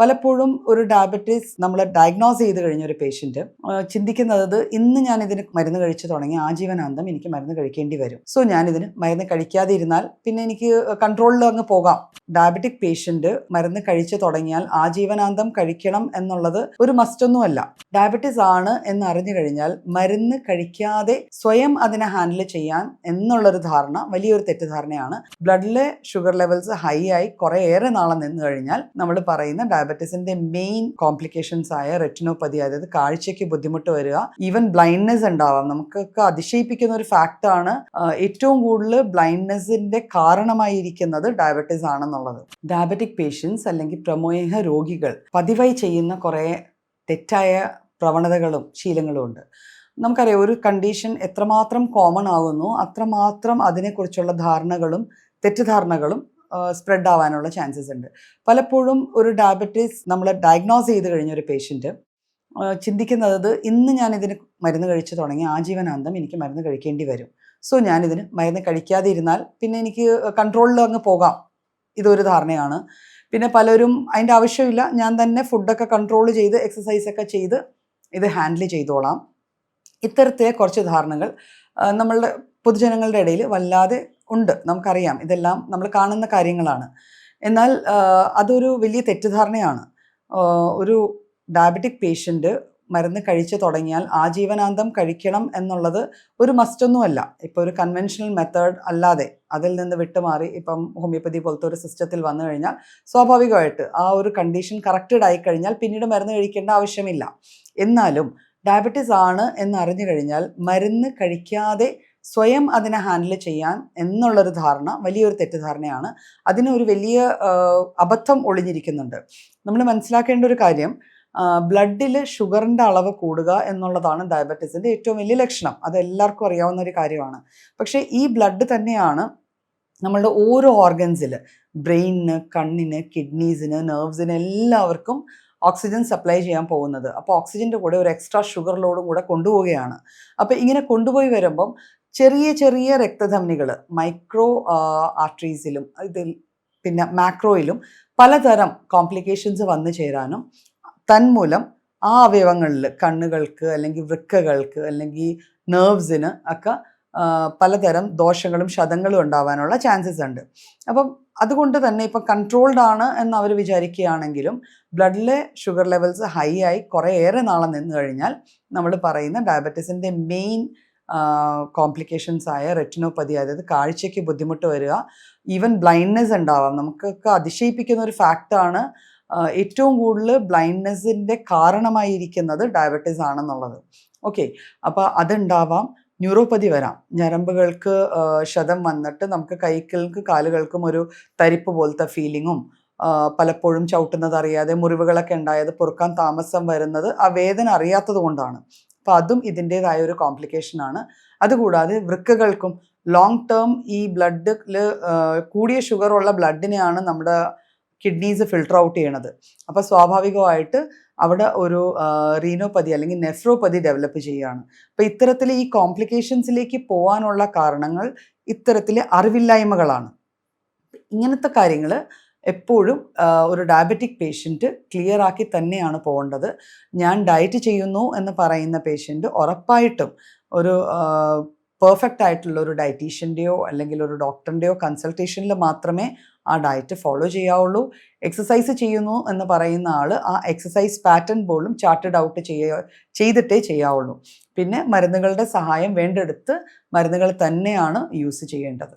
പലപ്പോഴും ഒരു ഡയബറ്റീസ് നമ്മൾ ഡയഗ്നോസ് ചെയ്ത് കഴിഞ്ഞ ഒരു പേഷ്യന്റ് ചിന്തിക്കുന്നത് ഇന്ന് ഞാൻ ഇതിന് മരുന്ന് കഴിച്ചു തുടങ്ങി ആജീവനാന്തം എനിക്ക് മരുന്ന് കഴിക്കേണ്ടി വരും. സോ ഞാൻ ഇതിന് മരുന്ന് കഴിക്കാതെ ഇരുന്നാൽ പിന്നെ എനിക്ക് കൺട്രോളിൽ അങ്ങ് പോകാം. ഡയബറ്റിക് പേഷ്യന്റ് മരുന്ന് കഴിച്ചു തുടങ്ങിയാൽ ആജീവനാന്തം കഴിക്കണം എന്നുള്ളത് ഒരു മസ്റ്റൊന്നുമല്ല ഡയബറ്റീസ് ആണ് എന്ന് അറിഞ്ഞു കഴിഞ്ഞാൽ മരുന്ന് കഴിക്കാതെ സ്വയം അതിനെ ഹാൻഡിൽ ചെയ്യാൻ എന്നുള്ളൊരു ധാരണ വലിയൊരു തെറ്റിദ്ധാരണയാണ്. ബ്ലഡിലെ ഷുഗർ ലെവൽസ് ഹൈ ആയി കുറേയേറെ നാളെ നിന്ന് കഴിഞ്ഞാൽ നമ്മൾ പറയുന്ന ഡയബറ്റീസിന്റെ മെയിൻ കോംപ്ലിക്കേഷൻസ് ആയ റെറ്റിനോപ്പതി അതായത് കാഴ്ചയ്ക്ക് ബുദ്ധിമുട്ട് വരിക ഈവൻ ബ്ലൈൻഡ്നെസ് ഉണ്ടാവാം. നമുക്കൊക്കെ അതിശയിപ്പിക്കുന്ന ഒരു ഫാക്റ്റ് ആണ് ഏറ്റവും കൂടുതൽ ബ്ലൈൻഡ്നെസ്സിന്റെ കാരണമായിരിക്കുന്നത് ഡയബറ്റീസ് ആണെന്നുള്ളത്. ഡയബറ്റിക് പേഷ്യൻസ് അല്ലെങ്കിൽ പ്രമേഹ രോഗികൾ പതിവായി ചെയ്യുന്ന കുറേ തെറ്റായ പ്രവണതകളും ശീലങ്ങളും ഉണ്ട്. നമുക്കറിയാം ഒരു കണ്ടീഷൻ എത്രമാത്രം കോമൺ ആകുന്നു അത്രമാത്രം അതിനെക്കുറിച്ചുള്ള ധാരണകളും തെറ്റിദ്ധാരണകളും സ്പ്രെഡ് ആവാനുള്ള ചാൻസസ് ഉണ്ട്. പലപ്പോഴും ഒരു ഡയബറ്റീസ് നമ്മൾ ഡയഗ്നോസ് ചെയ്ത് കഴിഞ്ഞ ഒരു പേഷ്യന്റ് ചിന്തിക്കുന്നത് ഇന്ന് ഞാൻ ഇതിന് മരുന്ന് കഴിച്ചു തുടങ്ങി ആജീവനാന്തം എനിക്ക് മരുന്ന് കഴിക്കേണ്ടി വരും. സോ ഞാനിതിന് മരുന്ന് കഴിക്കാതെ ഇരുന്നാൽ പിന്നെ എനിക്ക് കൺട്രോളിൽ അങ്ങ് പോകാം. ഇതൊരു ധാരണയാണ്. പിന്നെ പലരും അതിന്റെ ആവശ്യമില്ല ഞാൻ തന്നെ ഫുഡൊക്കെ കൺട്രോൾ ചെയ്ത് എക്സസൈസൊക്കെ ചെയ്ത് ഇത് ഹാൻഡിൽ ചെയ്തോളാം. ഇത്തരത്തെ കുറച്ച് ധാരണകൾ നമ്മളുടെ പൊതുജനങ്ങളുടെ ഇടയിൽ വല്ലാതെ ഉണ്ട്. നമുക്കറിയാം. ഇതെല്ലാം നമ്മൾ കാണുന്ന കാര്യങ്ങളാണ്. എന്നാൽ അതൊരു വലിയ തെറ്റിദ്ധാരണയാണ്. ഒരു ഡയബറ്റിക് പേഷ്യന്റ് മരുന്ന് കഴിച്ചു തുടങ്ങിയാൽ ആജീവനാന്തം കഴിക്കണം എന്നുള്ളത് ഒരു മസ്റ്റൊന്നുമല്ല. ഇപ്പോൾ ഒരു കൺവെൻഷണൽ മെത്തേഡ് അല്ലാതെ അതിൽ നിന്ന് വിട്ടുമാറി ഇപ്പം ഹോമിയോപ്പതി പോലത്തെ ഒരു സിസ്റ്റത്തിൽ വന്നു കഴിഞ്ഞാൽ സ്വാഭാവികമായിട്ട് ആ ഒരു കണ്ടീഷൻ കറക്റ്റഡ് ആയി കഴിഞ്ഞാൽ പിന്നീട് മരുന്ന് കഴിക്കേണ്ട ആവശ്യമില്ല. എന്നാലും ഡയബറ്റീസ് ആണ് എന്ന് അറിഞ്ഞു കഴിഞ്ഞാൽ മരുന്ന് കഴിക്കാതെ സ്വയം അതിനെ ഹാൻഡിൽ ചെയ്യാൻ എന്നുള്ളൊരു ധാരണ വലിയൊരു തെറ്റിദ്ധാരണയാണ്. അതിന് ഒരു വലിയ അബദ്ധം ഒളിഞ്ഞിരിക്കുന്നുണ്ട്. നമ്മൾ മനസ്സിലാക്കേണ്ട ഒരു കാര്യം ബ്ലഡിൽ ഷുഗറിന്റെ അളവ് കൂടുക എന്നുള്ളതാണ് ഡയബറ്റീസിന്റെ ഏറ്റവും വലിയ ലക്ഷണം. അത് എല്ലാവർക്കും അറിയാവുന്ന ഒരു കാര്യമാണ്. പക്ഷേ ഈ ബ്ലഡ് തന്നെയാണ് നമ്മളുടെ ഓരോ ഓർഗൻസിൽ ബ്രെയിനിന് കണ്ണിന് കിഡ്നീസിന് നെർവ്സിന് എല്ലാവർക്കും ഓക്സിജൻ സപ്ലൈ ചെയ്യാൻ പോകുന്നത്. അപ്പോൾ ഓക്സിജന്റെ കൂടെ ഒരു എക്സ്ട്രാ ഷുഗർ ലോഡും കൂടെ കൊണ്ടുപോവുകയാണ്. അപ്പോൾ ഇങ്ങനെ കൊണ്ടുപോയി വരുമ്പം ചെറിയ ചെറിയ രക്തധമനികൾ മൈക്രോ ആർട്ടറീസിലും ഇതിൽ പിന്നെ മാക്രോയിലും പലതരം കോംപ്ലിക്കേഷൻസ് വന്നു ചേരാനും തന്മൂലം ആ അവയവങ്ങളിൽ കണ്ണുകൾക്ക് അല്ലെങ്കിൽ വൃക്കകൾക്ക് അല്ലെങ്കിൽ നെർവ്സിന് ഒക്കെ പലതരം ദോഷങ്ങളും ശതങ്ങളും ഉണ്ടാവാനുള്ള ചാൻസസ് ഉണ്ട്. അപ്പം അതുകൊണ്ട് തന്നെ ഇപ്പം കൺട്രോൾഡ് ആണ് എന്ന് അവർ വിചാരിക്കുകയാണെങ്കിലും ബ്ലഡിലെ ഷുഗർ ലെവൽസ് ഹൈ ആയി കുറേ ഏറെ നാളെ നിന്ന് കഴിഞ്ഞാൽ നമ്മൾ പറയുന്ന ഡയബറ്റീസിന്റെ മെയിൻ കോംപ്ലിക്കേഷൻസ് ആയ റെറ്റിനോപ്പതി അതായത് കാഴ്ചയ്ക്ക് ബുദ്ധിമുട്ട് വരിക. ഈവൻ ബ്ലൈൻഡ്നെസ് ഉണ്ടാവാം. നമുക്കൊക്കെ അതിശയിപ്പിക്കുന്ന ഒരു ഫാക്റ്റാണ് ഏറ്റവും കൂടുതൽ ബ്ലൈൻഡ്നെസ്സിന്റെ കാരണമായിരിക്കുന്നത് ഡയബറ്റീസ് ആണെന്നുള്ളത്. ഓക്കെ അപ്പോൾ അതുണ്ടാവാം. ന്യൂറോപ്പതി വരാം. ഞരമ്പുകൾക്ക് ക്ഷതം വന്നിട്ട് നമുക്ക് കൈകൾക്ക് കാലുകൾക്കും ഒരു തരിപ്പ് പോലത്തെ ഫീലിങ്ങും പലപ്പോഴും ചവിട്ടുന്നത് അറിയാതെ മുറിവുകളൊക്കെ ഉണ്ടായത് പൊറുക്കാൻ താമസം വരുന്നത് ആ വേദന അറിയാത്തത് കൊണ്ടാണ്. അപ്പോൾ അതും ഇതിന്റെതായ ഒരു കോംപ്ലിക്കേഷൻ ആണ്. അതുകൂടാതെ വൃക്കകൾക്കും ലോങ് ടേം ഈ ബ്ലഡിൽ കൂടിയ ഷുഗർ ഉള്ള ബ്ലഡിനെയാണ് നമ്മുടെ കിഡ്നീസ് ഫിൽട്ടർ ഔട്ട് ചെയ്യണത്. അപ്പോൾ സ്വാഭാവികമായിട്ട് അവിടെ ഒരു റീനോപ്പതി അല്ലെങ്കിൽ നെഫ്രോപ്പതി ഡെവലപ്പ് ചെയ്യുകയാണ് അപ്പോൾ ഇത്തരത്തിൽ ഈ കോംപ്ലിക്കേഷൻസിലേക്ക് പോകാനുള്ള കാരണങ്ങൾ ഇത്തരത്തിലെ അറിവില്ലായ്മകളാണ്. ഇങ്ങനത്തെ കാര്യങ്ങൾ എപ്പോഴും ഒരു ഡയബറ്റിക് പേഷ്യന്റ് ക്ലിയർ ആക്കി തന്നെയാണ് പോകേണ്ടത്. ഞാൻ ഡയറ്റ് ചെയ്യുന്നു എന്ന് പറയുന്ന പേഷ്യന്റ് ഉറപ്പായിട്ടും ഒരു പെർഫെക്റ്റ് ആയിട്ടുള്ള ഒരു ഡയറ്റീഷ്യന്റെയോ അല്ലെങ്കിൽ ഒരു ഡോക്ടറിന്റെയോ കൺസൾട്ടേഷനിൽ മാത്രമേ ആ ഡയറ്റ് ഫോളോ ചെയ്യാവുള്ളൂ. എക്സസൈസ് ചെയ്യുന്നു എന്ന് പറയുന്ന ആൾ ആ എക്സസൈസ് പാറ്റേൺ പോലും ചാർട്ടഡ് ഔട്ട് ചെയ്യ ചെയ്തിട്ടേ ചെയ്യാവുള്ളൂ. പിന്നെ മരുന്നുകളുടെ സഹായം വേണ്ടെടുത്ത് മരുന്നുകൾ തന്നെയാണ് യൂസ് ചെയ്യേണ്ടത്.